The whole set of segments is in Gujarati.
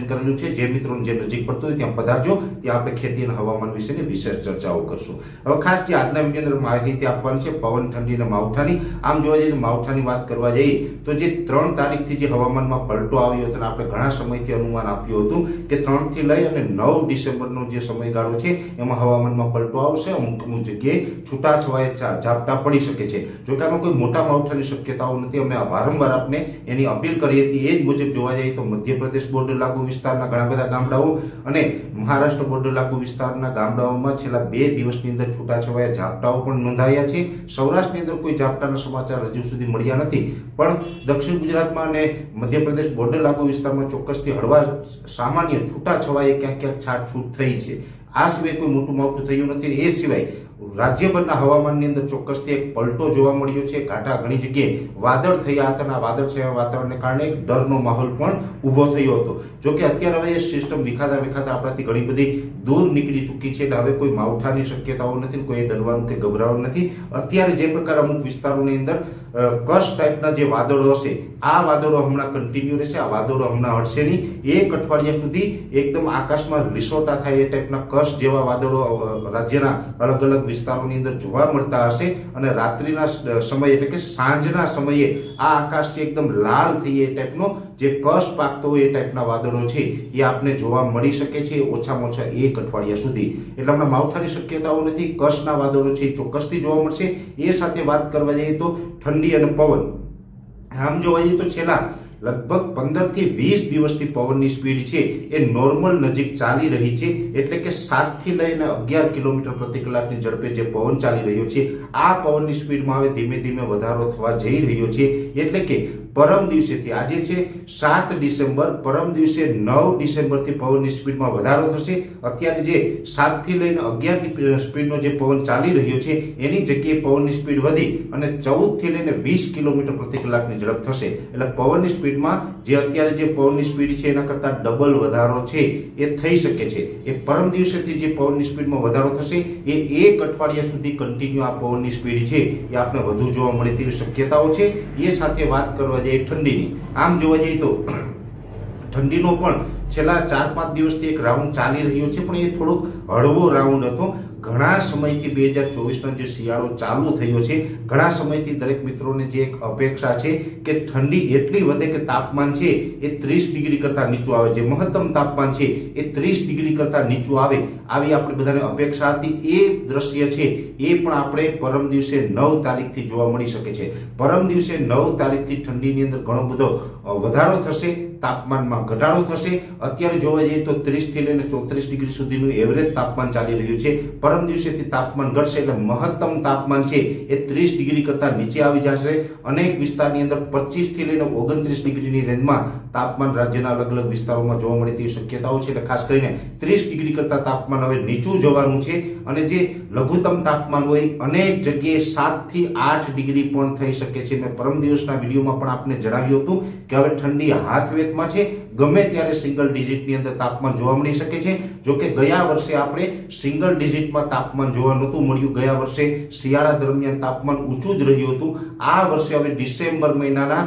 કરેલું છે. જે મિત્રોને જે નજીક પડતું હોય ત્યાં પધારજો. ત્યાં આપણે ખેતી અને હવામાન વિશેની વિશેષ ચર્ચાઓ કરશું. હવે ખાસ જે આજના વીડિયો માહિતી આપવાની છે. પવન ઠંડી અને માવઠાની. આમ જોવા જઈએ માવઠાની વાત કરવા જઈએ તો જે ત્રણ તારીખથી જે હવામાનમાં પલટો આવ્યો હતો આપણે ઘણા સમયથી અનુમાન આપ્યું હતું કે ત્રણથી લઈ અને નવ ડિસેમ્બરનો જે સમયગાળો છે એમાં હવામાનમાં પલટો આવશે. અમુક અમુક જગ્યાએ છૂટાછવાયા ઝાપટા પડી શકે છે. જો કે આમાં કોઈ મોટા માવઠાની શક્યતાઓ નથી. અમે વારંવાર આપને એની અપીલ કરી હતી. એ જ મુજબ જોવા જઈએ તો મધ્યપ્રદેશ બોર્ડ લાગુ વિસ્તારના ઘણા બધા ગામડાઓ અને મહારાષ્ટ્ર બોર્ડર લાગુ વિસ્તારના ગામડાઓમાં છેલ્લા બે દિવસની અંદર છૂટાછવાયા ઝાપટાઓ પણ નોંધાયા છે. સૌરાષ્ટ્રની અંદર કોઈ ઝાપટાના સમાચાર હજુ સુધી મળ્યા નથી. પણ દક્ષિણ ગુજરાતમાં અને મધ્યપ્રદેશ બોર્ડર લાગુ વિસ્તારમાં ચોક્કસથી હળવા સામાન્ય છૂટાછવાયે ક્યાંક ક્યાંક છાટછૂટ થઈ છે. આ સિવાય કોઈ મોટું માવઠું થયું નથી. એ સિવાય રાજ્યભરના હવામાનની અંદર ચોક્કસથી એક પલટો જોવા મળ્યો છે. કાંઠા ઘણી જગ્યાએ વાદળ થયા હતા અને આ વાદળ છે, વાતાવરણને કારણે ડરનો માહોલ પણ ઊભો થયો હતો. જો કે અત્યારે હવે સિસ્ટમ વિખાતા વિખાતા આપણાથી ઘણી બધી દૂર નીકળી ચૂકી છે એટલે હવે કોઈ માવઠાની શક્યતાઓ નથી, કોઈ ડરવાનું કે ગભરાવાનું નથી. અત્યારે જે પ્રકાર અમુક વિસ્તારોની અંદર કશ ટાઈપના જે વાદળો હશે, આ વાદળો હમણાં કન્ટિન્યુ રહેશે, આ વાદળો હમણાં હટશે નહીં. એક અઠવાડિયા સુધી એકદમ આકાશમાં રિસોટા થાય એ ટાઈપના કશ જેવા વાદળો રાજ્યના અલગ અલગ વિસ્તારોની અંદર જોવા મળતા હશે અને રાત્રિના સમયે એટલે કે સાંજના સમયે આ આકાશથી એકદમ લાલ થઈ એ ટાઈપનો જે કશ પાકતો હોય એ ટાઈપના વાદળો છે એ આપને જોવા મળી શકે છે ઓછામાં ઓછા એક અઠવાડિયા સુધી. એટલે હમણાં માવઠાની શક્યતાઓ નથી, કશના વાદળો છે એ ચોક્કસથી જોવા મળશે. એ સાથે વાત કરવા જઈએ તો ઠંડી અને પવન. આમ જોવા જઈએ તો છેલ્લા લગભગ પંદરથી વીસ દિવસથી પવનની સ્પીડ છે. એ નોર્મલ નજીક ચાલી રહી છે. એટલે કે સાતથી લઈને અગિયાર કિલોમીટર પ્રતિ કલાકની ઝડપે જે પવન ચાલી રહ્યો છે, આ પવનની સ્પીડમાં હવે ધીમે ધીમે વધારો થવા જઈ રહ્યો છે. એટલે કે પરમ દિવસેથી આજે છે, સાત ડિસેમ્બર, પરમ દિવસે નવ ડિસેમ્બરથી પવનની સ્પીડમાં વધારો થશે. અત્યારે જે સાતથી લઈને અગિયાર સ્પીડનો જે પવન ચાલી રહ્યો છે, એની જગ્યાએ પવનની સ્પીડ વધી અને ચૌદથી લઈને વીસ કિલોમીટર પ્રતિ કલાકની ઝડપ થશે. એટલે પવનની સ્પીડમાં જે અત્યારે જે પવનની સ્પીડ છે એના કરતા ડબલ વધારો છે, એ થઈ શકે છે. એ પરમ દિવસેથી જે પવનની સ્પીડમાં વધારો થશે, એ એક અઠવાડિયા સુધી કન્ટિન્યુ આ પવનની સ્પીડ છે, એ આપણે વધુ જોવા મળે તેવી શક્યતાઓ છે. એ સાથે વાત કરવા જઈએ ઠંડીની. આમ જોવા જઈએ તો ઠંડીનો પણ છેલ્લા ચાર પાંચ દિવસથી એક રાઉન્ડ ચાલી રહ્યો છે, પણ એ થોડોક હળવો રાઉન્ડ હતો. ઘણા સમયથી બે હજાર ચોવીસનો જે શિયાળો ચાલુ થયો છે, ઘણા સમયથી દરેક મિત્રોને જે એક અપેક્ષા છે કે ઠંડી એટલી વધે કે તાપમાન છે એ ત્રીસ ડિગ્રી કરતાં નીચું આવે. જે મહત્તમ તાપમાન છે એ ત્રીસ ડિગ્રી કરતા નીચું આવે આવી આપણે બધાને અપેક્ષા હતી. એ દ્રશ્ય છે એ પણ આપણે પરમ દિવસે નવ તારીખથી જોવા મળી શકે છે. પરમ દિવસે નવ તારીખથી ઠંડીની અંદર ઘણો બધો વધારો થશે, તાપમાનમાં ઘટાડો થશે. અત્યારે જોવા જઈએ તો ત્રીસથી લઈને ચોત્રીસ ડિગ્રી સુધીનું એવરેજ તાપમાન ચાલી રહ્યું છે. પરમ દિવસેથી તાપમાન ઘટશે એટલે મહત્તમ તાપમાન છે એ ત્રીસ ડિગ્રી કરતા નીચે આવી જશે. અનેક વિસ્તારની અંદર પચીસથી લઈને ઓગણત્રીસ ડિગ્રીની રેન્જમાં તાપમાન રાજ્યના અલગ અલગ વિસ્તારોમાં જોવા મળે તેવી શક્યતાઓ છે. એટલે ખાસ કરીને ત્રીસ ડિગ્રી કરતા તાપમાન હવે નીચું જવાનું છે અને જે લઘુત્તમ તાપમાન હોય અનેક જગ્યાએ સાતથી આઠ ડિગ્રી પણ થઈ શકે છે. મેં પરમ દિવસના વિડીયોમાં પણ આપને જણાવ્યું હતું કે હવે ઠંડી હાથ વેતમાં છે ગમે ત્યારે સિંગલ ડિજિટની અંદર તાપમાન જોવા મળી શકે છે. જો કે ગયા વર્ષે આપણે સિંગલ ડિજિટમાં તાપમાન જોવા નહોતું મળ્યું. ગયા વર્ષે શિયાળા દરમિયાન તાપમાન ઊંચું જ રહ્યું હતું. આ વર્ષે હવે ડિસેમ્બર મહિનાના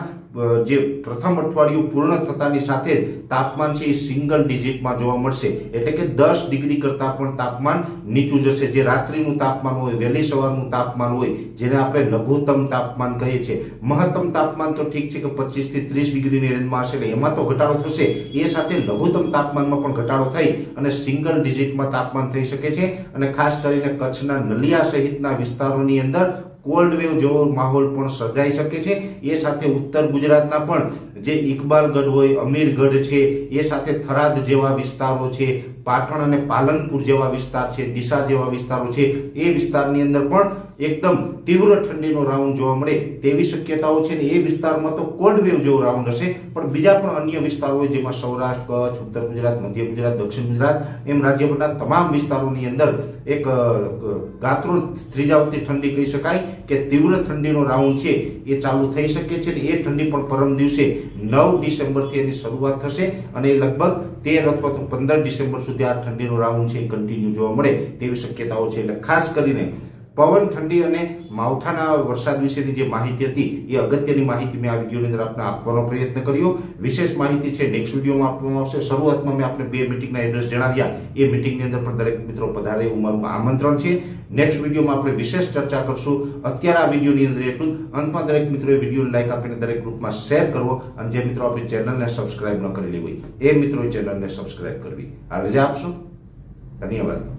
જે પ્રથમ અઠવાડિયું પૂર્ણ થતાની સાથે તાપમાન છે એ સિંગલ ડિજિટમાં જોવા મળશે. એટલે કે દસ ડિગ્રી કરતા પણ તાપમાન નીચું જશે. જે રાત્રિનું તાપમાન હોય, વહેલી સવારનું તાપમાન હોય, જેને આપણે લઘુત્તમ તાપમાન કહીએ છીએ. મહત્તમ તાપમાન તો ઠીક છે કે પચીસથી ત્રીસ ડિગ્રીની રેન્જમાં હશે એટલે એમાં તો ઘટાડો થશે. એ સાથે લઘુત્તમ તાપમાનમાં પણ ઘટાડો થઈ અને સિંગલ ડિજિટમાં તાપમાન થઈ શકે છે. અને ખાસ કરીને કચ્છના નલિયા સહિતના વિસ્તારોની અંદર કોલ્ડ વેવ જેવો માહોલ પણ સર્જાઈ શકે છે. એ સાથે ઉત્તર ગુજરાતના પણ જે ઇકબાલગઢ હોય, અમીરગઢ છે, એ સાથે થરાદ જેવા વિસ્તારો છે પાટણ અને પાલનપુર જેવા વિસ્તાર છે, ડીસા જેવા વિસ્તારો છે, એ વિસ્તારની અંદર પણ એકદમ તીવ્ર ઠંડીનો રાઉન્ડ જોવા મળે તેવી શક્યતાઓ છે ને એ વિસ્તારમાં તો કોલ્ડ વેવ જેવો રાઉન્ડ હશે. પણ બીજા પણ અન્ય વિસ્તારો જેમાં સૌરાષ્ટ્ર, કચ્છ, ઉત્તર ગુજરાત, મધ્ય ગુજરાત, દક્ષિણ ગુજરાત એમ રાજ્યભરના તમામ વિસ્તારોની અંદર એક ગાત્રો ત્રીજાવતી ઠંડી કહી શકાય. કે તીવ્ર ઠંડીનો રાઉન્ડ છે, એ ચાલુ થઈ શકે છે એ ઠંડી પણ પરમ દિવસે નવ ડિસેમ્બરથી એની શરૂઆત થશે અને લગભગ તેર અથવા તો પંદર ડિસેમ્બર સુધી આ ઠંડીનો રાઉન્ડ છે કન્ટિન્યુ જોવા મળે તેવી શક્યતાઓ છે. એટલે ખાસ કરીને પવન, ઠંડી અને માવઠાના વરસાદ વિશેની જે માહિતી હતી, એ અગત્યની માહિતી મેં આ વિડીયોની અંદર આપને આપવાનો પ્રયત્ન કર્યો. વિશેષ માહિતી છે નેક્સ્ટ વિડીયોમાં આપવામાં આવશે. શરૂઆતમાં મેં આપને બે મિટિંગના એડ્રેસ જણાવ્યા. એ મિટિંગની અંદર પણ દરેક મિત્રો પધારે એવું મારું આમંત્રણ છે. નેક્સ્ટ વિડીયોમાં આપણે વિશેષ ચર્ચા કરશું. અત્યારે આ વિડીયોની અંદર એટલું અંતમાં દરેક મિત્રોએ વીડિયો લાઈક આપીને દરેક ગ્રુપમાં શેર કરવો. અને જે મિત્રો આપણી ચેનલને સબસ્ક્રાઇબ ન કરેલી હોય, એ મિત્રોએ ચેનલને સબસ્ક્રાઇબ કરવી. આ રજા આપશો. ધન્યવાદ.